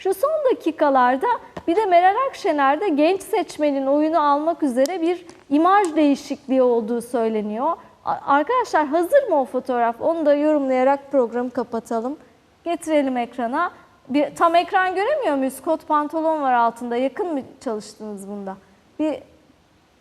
Şu son dakikalarda bir de Meral Akşener'de genç seçmenin oyunu almak üzere bir imaj değişikliği olduğu söyleniyor. Arkadaşlar hazır mı o fotoğraf? Onu da yorumlayarak programı kapatalım. Getirelim ekrana. Bir, tam ekran göremiyor muyuz? Kot pantolon var altında. Yakın mı çalıştınız bunda? Bir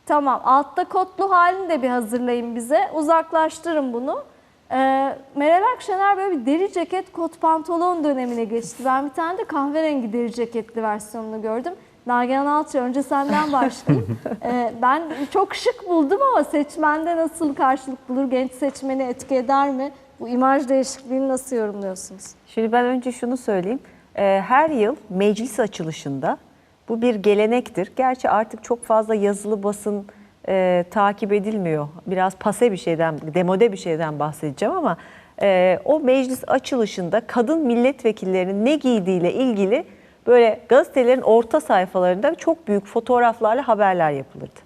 Tamam. Altta kotlu halini de bir hazırlayın bize. Uzaklaştırın bunu. Ee, Meral Akşener böyle bir deri ceket kot pantolon dönemine geçti. Ben bir tane de kahverengi deri ceketli versiyonunu gördüm. Nagihan Alçı önce senden başlayayım. Ee, ben çok şık buldum ama seçmende nasıl karşılık bulur? Genç seçmeni etki eder mi? Bu imaj değişikliğini nasıl yorumluyorsunuz? Şimdi ben önce şunu söyleyeyim. Ee, Her yıl meclis açılışında bu bir gelenektir. Gerçi artık çok fazla yazılı basın e, takip edilmiyor. Biraz pase bir şeyden, demode bir şeyden bahsedeceğim ama e, o meclis açılışında kadın milletvekillerinin ne giydiğiyle ilgili böyle gazetelerin orta sayfalarında çok büyük fotoğraflarla haberler yapılırdı.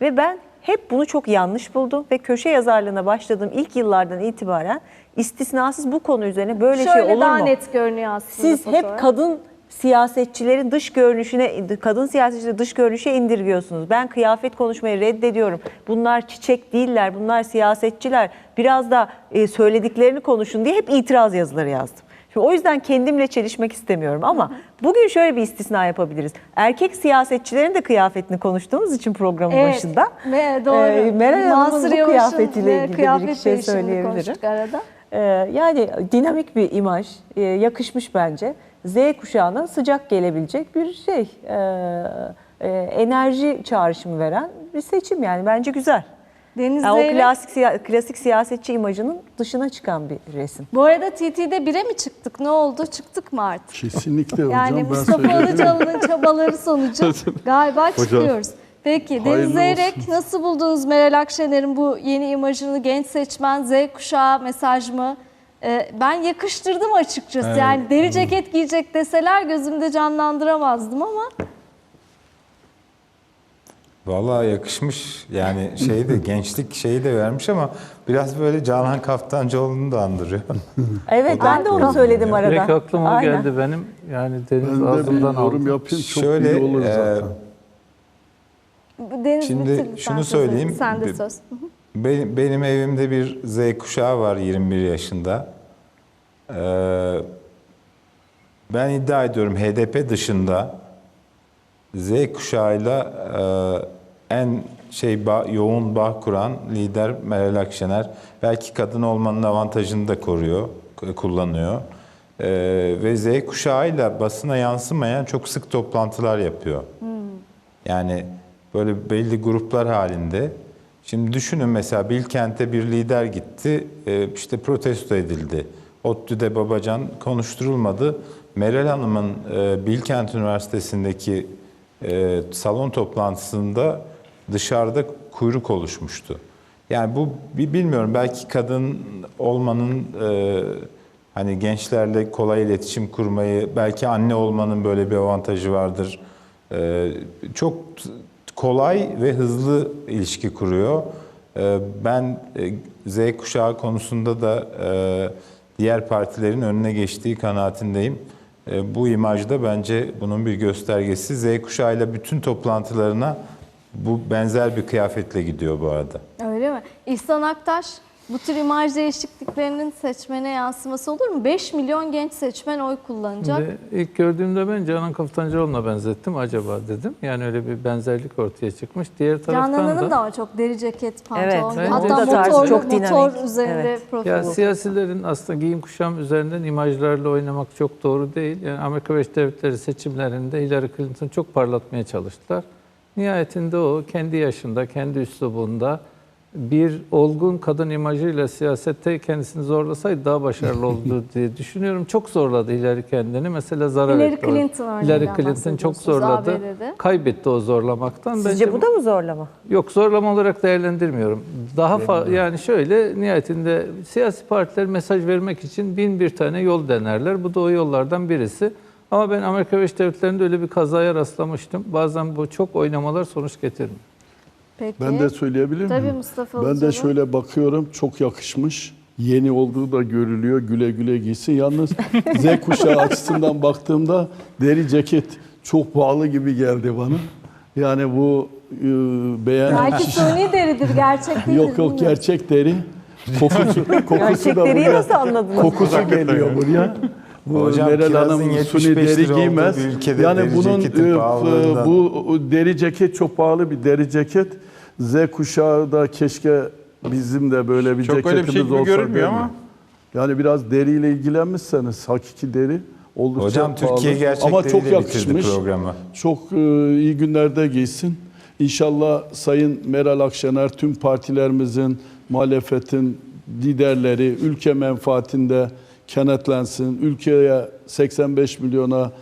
Ve ben hep bunu çok yanlış buldum ve köşe yazarlığına başladığım ilk yıllardan itibaren istisnasız bu konu üzerine böyle Şöyle şey olur daha mu? net görünüyor aslında Siz hep fotoğraf. kadın siyasetçilerin dış görünüşüne, kadın siyasetçileri dış görünüşe indirgiyorsunuz. Ben kıyafet konuşmayı reddediyorum. Bunlar çiçek değiller, bunlar siyasetçiler. Biraz da e, söylediklerini konuşun diye hep itiraz yazıları yazdım. Şimdi o yüzden kendimle çelişmek istemiyorum ama bugün şöyle bir istisna yapabiliriz. Erkek siyasetçilerin de kıyafetini konuştuğumuz için programın Evet, başında. ve doğru. e, Meral Hanım'ın bu kıyafetiyle ilgili bir kıyafet şey söyleyebilirim. konuştuk arada. Ee, yani dinamik bir imaj, e, yakışmış bence. Z kuşağına sıcak gelebilecek bir şey, e, e, enerji çağrışımı veren bir seçim yani bence güzel. Deniz Yani o Zeyrek- klasik siya- klasik siyasetçi imajının dışına çıkan bir resim. Bu arada TT'de bire mi çıktık? Ne oldu? Çıktık mı artık? Kesinlikle hocam Yani ben Mustafa. Ilıcalı'nın çabaları sonucu galiba çıkıyoruz. Peki Deniz Zeyrek olsun. nasıl buldunuz Meral Akşener'in bu yeni imajını genç seçmen Z kuşağı mesaj mı? Ee, ben yakıştırdım açıkçası. Evet. Yani deri ceket giyecek deseler gözümde canlandıramazdım ama Vallahi yakışmış. Yani şeyi de gençlik şeyi de vermiş ama biraz böyle Canan Kaftancıoğlu'nu da andırıyor. Evet ben de onu söyledim arada. Direkt aklıma Aynen. geldi benim. Yani Deniz Ben ağzımdan yorum aldı. yapayım çok Şöyle, iyi olur e, zaten. Deniz Şimdi bitir lütfen şunu söyleyeyim. Sen de söz. Benim, benim evimde bir Z kuşağı var 21 yaşında. Ee, ben iddia ediyorum HDP dışında Z kuşağıyla e, en şey ba- yoğun bağ kuran lider Meral Akşener. Belki kadın olmanın avantajını da koruyor, kullanıyor. Ee, ve Z kuşağıyla basına yansımayan çok sık toplantılar yapıyor. Yani böyle belli gruplar halinde. Şimdi düşünün mesela Bilkent'e bir lider gitti, e, işte protesto edildi. ODTÜ'de Babacan konuşturulmadı. Meral Hanım'ın e, Bilkent Üniversitesi'ndeki e, salon toplantısında dışarıda kuyruk oluşmuştu. Yani bu bilmiyorum belki kadın olmanın hani gençlerle kolay iletişim kurmayı, belki anne olmanın böyle bir avantajı vardır. Çok kolay ve hızlı ilişki kuruyor. Ee, ben e, Z kuşağı konusunda da e, diğer partilerin önüne geçtiği kanaatindeyim. E, bu imajda bence bunun bir göstergesi. Z kuşağıyla bütün toplantılarına bu benzer bir kıyafetle gidiyor bu arada. Öyle mi? İhsan Aktaş bu tür imaj değişikliklerinin seçmene yansıması olur mu? 5 milyon genç seçmen oy kullanacak. Şimdi ilk gördüğümde ben Canan Kaftancıoğlu'na benzettim acaba dedim. Yani öyle bir benzerlik ortaya çıkmış. Diğer taraftan Canan'ın da da ama çok deri ceket, pantolon. Evet, Hatta motor, çok motor dinamik. üzerinde Evet. profil. ya siyasilerin aslında giyim kuşam üzerinden imajlarla oynamak çok doğru değil. Yani Amerika Birleşik Devletleri seçimlerinde Hillary Clinton çok parlatmaya çalıştılar. Nihayetinde o kendi yaşında, kendi üslubunda bir olgun kadın imajıyla siyasette kendisini zorlasaydı daha başarılı olurdu diye düşünüyorum. Çok zorladı Hillary kendini. Mesela zarar Hillary etti. Clinton Hillary Clinton çok zorladı. ABD'de. Kaybetti o zorlamaktan. Sizce Bence bu da mı zorlama? Yok zorlama olarak değerlendirmiyorum. Daha fa- yani şöyle nihayetinde siyasi partiler mesaj vermek için bin bir tane yol denerler. Bu da o yollardan birisi. Ama ben Amerika Birleşik Devletleri'nde öyle bir kazaya rastlamıştım. Bazen bu çok oynamalar sonuç getirmiyor. Peki. Ben de söyleyebilir miyim? Tabii Mustafa Ben de şöyle bakıyorum çok yakışmış. yeni olduğu da görülüyor. Güle güle giysin. Yalnız Z kuşağı açısından baktığımda deri ceket çok pahalı gibi geldi bana. Yani bu e, beğenen Belki kişi... suni deridir, gerçek değildir. Yok yok bilmiyorum. gerçek deri. Kokusu, kokusu Gerçek da deriyi buraya, nasıl anladınız? kokusu geliyor buraya. Bu Hocam, Meral Hanım 75 suni deri giymez. Yani deri bunun e, bu deri ceket çok pahalı bir deri ceket. Z kuşağı da keşke bizim de böyle bir Çok öyle bir ceketimiz şey olsa görünmüyor değil mi? ama. Yani biraz deriyle ilgilenmişseniz hakiki deri oldukça Hocam pahalı. Türkiye Ama çok gerçekleriyle yakışmış. programı. Çok e, iyi günlerde giysin. İnşallah Sayın Meral Akşener tüm partilerimizin, muhalefetin liderleri ülke menfaatinde kenetlensin. Ülkeye 85 milyona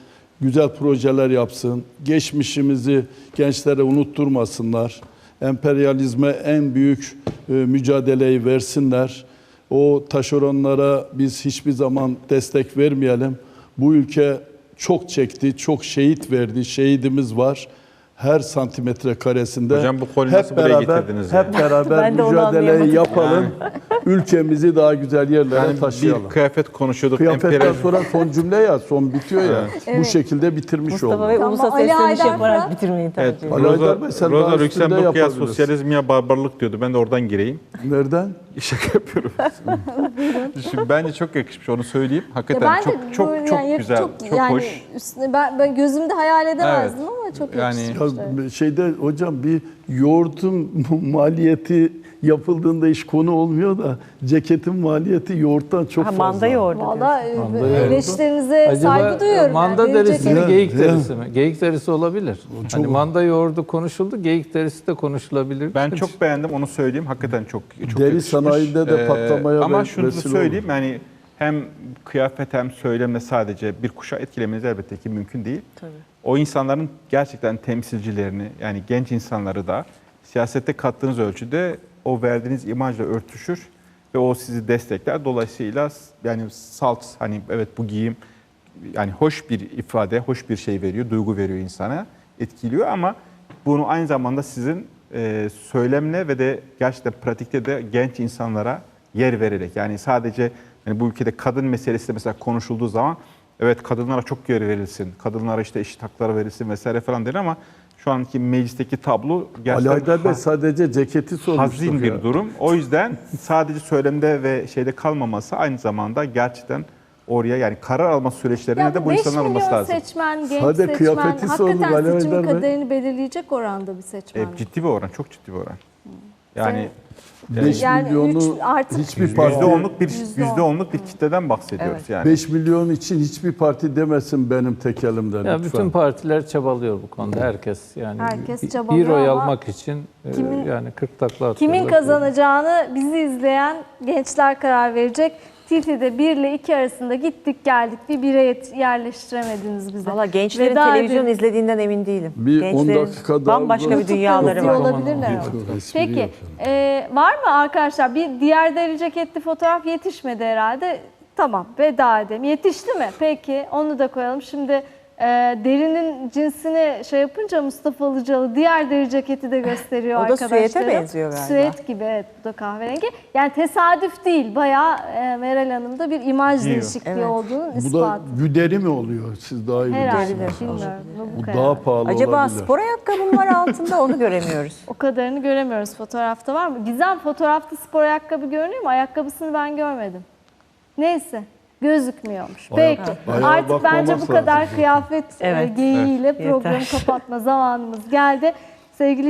güzel projeler yapsın. Geçmişimizi gençlere unutturmasınlar. Emperyalizme en büyük e, mücadeleyi versinler. O taşeronlara biz hiçbir zaman destek vermeyelim. Bu ülke çok çekti, çok şehit verdi. Şehidimiz var. Her santimetre karesinde. Hocam bu kolye nasıl buraya getirdiniz Hep beraber Ben de onu mücadeleyi anlayamadım. yapalım. Ülkemizi daha güzel yerlere Yani taşıyalım. bir kıyafet konuşuyorduk. Kıyafetten emperyalizm- sonra son cümle ya, son bitiyor ya. Bu şekilde bitirmiş Mustafa olduk. Bey Tamam, ulusa Ali sesleniş Haydar yaparak bitirmeyi tercih Evet, ediyor. Ali Rosa, Haydar Bey, sen daha Rosa üstünde Luxemburg ya yapabilirsin. sosyalizm ya barbarlık diyordu. Ben de oradan gireyim. Nereden? Şaka yapıyorum. Şimdi bence çok yakışmış onu söyleyeyim. Ya Hakikaten ben çok de çok böyle çok yani güzel, çok, yani hoş. Üstüne ben, ben gözümde hayal edemezdim ama çok yani- yakışmış. Ya şeyde hocam bir yoğurtun maliyeti yapıldığında iş konu olmuyor da ceketin maliyeti yoğurttan çok Ha, fazla. manda yoğurdu. diyor. Valla e, Manda yoğurdu. eleştirinize saygı duyuyorum. manda yani. derisi mi, geyik derisi mi? Geyik derisi olabilir. Hani manda yoğurdu konuşuldu, geyik derisi de konuşulabilir. Ben çok beğendim onu söyleyeyim. Hakikaten çok çok Deri yakışmış. sanayinde de Ee, patlamaya Ama ve- şunu da söyleyeyim yani hem kıyafet hem söylemle sadece bir kuşağı etkilemeniz elbette ki mümkün değil. O insanların gerçekten temsilcilerini yani genç insanları da siyasette kattığınız ölçüde o verdiğiniz imajla örtüşür ve o sizi destekler. Dolayısıyla yani salt hani evet bu giyim yani hoş bir ifade, hoş bir şey veriyor, duygu veriyor insana, etkiliyor ama bunu aynı zamanda sizin e, söylemle ve de gerçekten pratikte de genç insanlara yer vererek yani sadece yani bu ülkede kadın meselesi de mesela konuşulduğu zaman evet kadınlara çok yer verilsin, kadınlara işte eşit hakları verilsin vesaire falan denir ama şu anki meclisteki tablo Ali gerçekten Haydar Bey ha- sadece ceketi sormuştuk hazin ya. bir durum. O yüzden sadece söylemde ve şeyde kalmaması aynı zamanda gerçekten oraya yani karar alma süreçlerine Ya de bu 5 insanlar olması milyon lazım. seçmen, genç Sadece seçmen kıyafeti Ali hakikaten seçimin Bey. kaderini belirleyecek oranda bir seçmen. E, ciddi bir oran, çok ciddi bir oran. Yani 5 Yani milyonu üç- artık hiçbir parti yüzde onluk bir Yüzde on. onluk bir kitleden bahsediyoruz yani. 5 milyon için hiçbir parti demesin benim tek elimden Ya lütfen. bütün partiler çabalıyor bu konuda. Herkes yani Herkes bir- çabalıyor bir oy ama almak için e, kimin- yani 40 takla Kimin atıyorlar. kazanacağını bizi izleyen gençler karar verecek. TİTİ'de 1 ile 2 arasında gittik geldik bir bire yerleştiremediniz bizi. Valla gençlerin Veda televizyon edelim. izlediğinden emin değilim. Bir on Gençlerin dakika daha bambaşka bir dünyaları var. olabilirler ama. Peki e, var mı arkadaşlar bir diğer deri ceketli fotoğraf yetişmedi herhalde. Tamam veda edelim. Yetişti mi? Peki onu da koyalım. Şimdi e, derinin cinsini şey yapınca Mustafa Ilıcalı diğer deri ceketi de gösteriyor O da arkadaşlar. süete benziyor galiba. Süet gibi evet bu da kahverengi. Yani tesadüf değil bayağı e, Meral Hanım'da bir imaj Giyiyor. değişikliği Evet. olduğunun Bu da ispatı. güderi mi oluyor? Siz daha iyi Herhalde bilirsiniz. bilmiyorum. Bu Bu daha pahalı Acaba olabilir. spor ayakkabı mı var altında onu göremiyoruz. O kadarını göremiyoruz. Fotoğrafta var mı? Gizem fotoğrafta spor ayakkabı görünüyor mu? Ayakkabısını ben görmedim. Neyse. Gözükmüyormuş. Ayak- Peki. ayağa Artık bence bu kadar lazım. kıyafet e, Evet. geyiğiyle Evet, programı yeter. kapatma zamanımız geldi. Sevgili